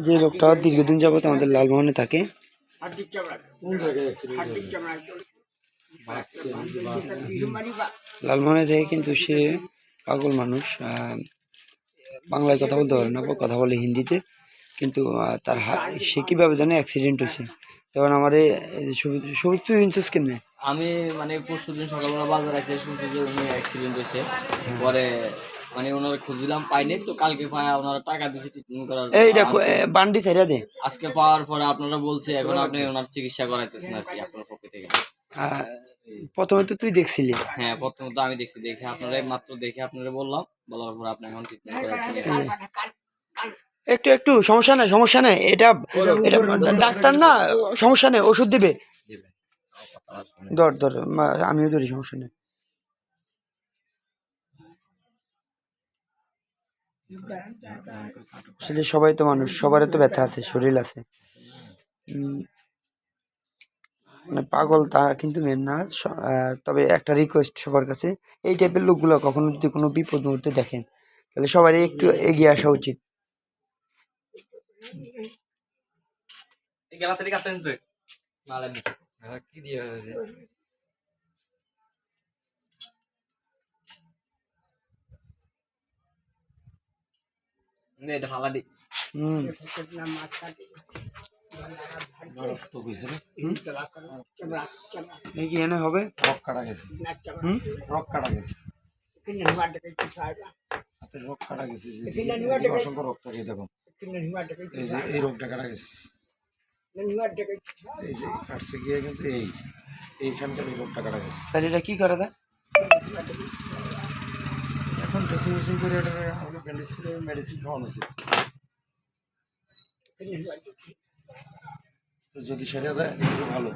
যে লোকটা দীর্ঘদিন যাবত আমাদের লালমোহনে থাকে। লালমোহনে থেকে কিন্তু সে পাগল মানুষ বাংলায় কথা বলতে পারে না কথা বলে হিন্দিতে। কিন্তু তার হা- সে কীভাবে জানে অ্যাক্সিডেন্ট হয়েছে? তখন আমার সবুজ তুই ইনসুস কেমনে? আমি মানে পরশু দিন সকালবেলা বাজার আছে শুনছি যে উনি অ্যাক্সিডেন্ট হয়েছে। পরে মানে ওনারা খুঁজছিলাম পাইনি। তো কালকে পায় ওনারা টাকা দিয়েছে ট্রিটমেন্ট করার এই দেখো বান্ডি ছেড়ে দে। আজকে পাওয়ার পরে আপনারা বলছে এখন আপনি ওনার চিকিৎসা করাইতেছেন আর কি আপনার পক্ষ থেকে। প্রথমে তো তুই দেখছিলি। হ্যাঁ প্রথমত আমি দেখছি দেখে আপনারা মাত্র দেখে আপনারা বললাম। বলার পর আপনি এখন ট্রিটমেন্ট করাচ্ছেন একটু একটু সমস্যা নাই সমস্যা নাই। এটা এটা ডাক্তার না সমস্যা নেই ওষুধ দিবে। ধর ধর আমিও ধরি সমস্যা নেই। আসলে সবাই তো মানুষ, সবারই তো ব্যথা আছে, শরীর আছে। মানে পাগল তারা কিন্তু মেন না তবে একটা রিকোয়েস্ট সবার কাছে, এই টাইপের লোকগুলো কখনো যদি কোনো বিপদ মুহূর্তে দেখেন, তাহলে সবারই একটু এগিয়ে আসা উচিত। গেলা কাটেন তুই কি দিয়ে হয়েছে? এটা ফালা দি হম রক্ত কইছে রে? এই কি এনে হবে রক কাটা গেছে হুম রক কাটা গেছে হাতের রক কাটা গেছে যে এখানে এই নিবা যে অসংখ্য রক্ত থাকে দেখুন এই যে এই রোগটা কাটা গেছে এই যে কাটছে গিয়ে কিন্তু এই এইখানকার এই রোগটা কাটা গেছে তাহলে এটা কি করে দা এখন ড্রেসিং মেশিন করে এটা আমাকে ব্যান্ডেজ করে মেডিসিন খাওয়ানো উচিত তো যদি সেরে যায় ভালো।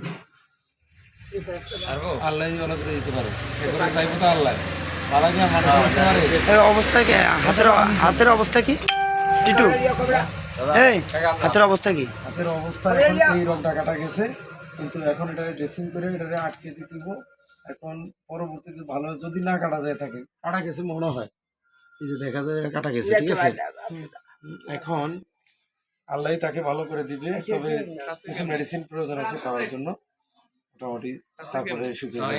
আল্লাহ করে দিতে পারে। এরপরে চাইব তো আল্লাহ। অবস্থা কি? হাতের হাতের অবস্থা কি? টিটু? এই হাতের অবস্থা কি? হাতের অবস্থা এখন এই রোগটা কাটা গেছে। কিন্তু এখন এটা ড্রেসিং করে এটারে আটকে দিতে দিব এখন পরবর্তীতে ভালো যদি না কাটা যায় থাকে কাটা গেছে মনে হয়। এই যে দেখা যায় এটা কাটা গেছে ঠিক আছে? এখন আল্লাহ তাকে ভালো করে দিবে তবে কিছু মেডিসিন প্রয়োজন আছে খাওয়ার জন্য। মোটামুটি তারপরে শুকিয়ে যাব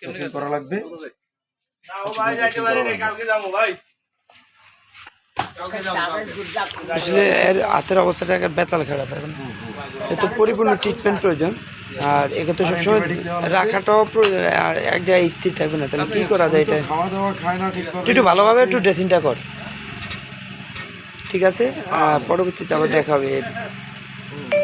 ড্রেসিং করা লাগবে। আসলে এর হাতের অবস্থাটা বেতাল খারাপ এখন এ তো পরিপূর্ণ ট্রিটমেন্ট প্রয়োজন। আর একে তো সবসময় রাখাটাও এক জায়গায় স্থির থাকবে না তাহলে কী করা যায় এটা? খাওয়া দাওয়া খায় না একটু ভালোভাবে একটু ড্রেসিংটা কর। ঠিক আছে? আর পরবর্তীতে আবার দেখা হবে।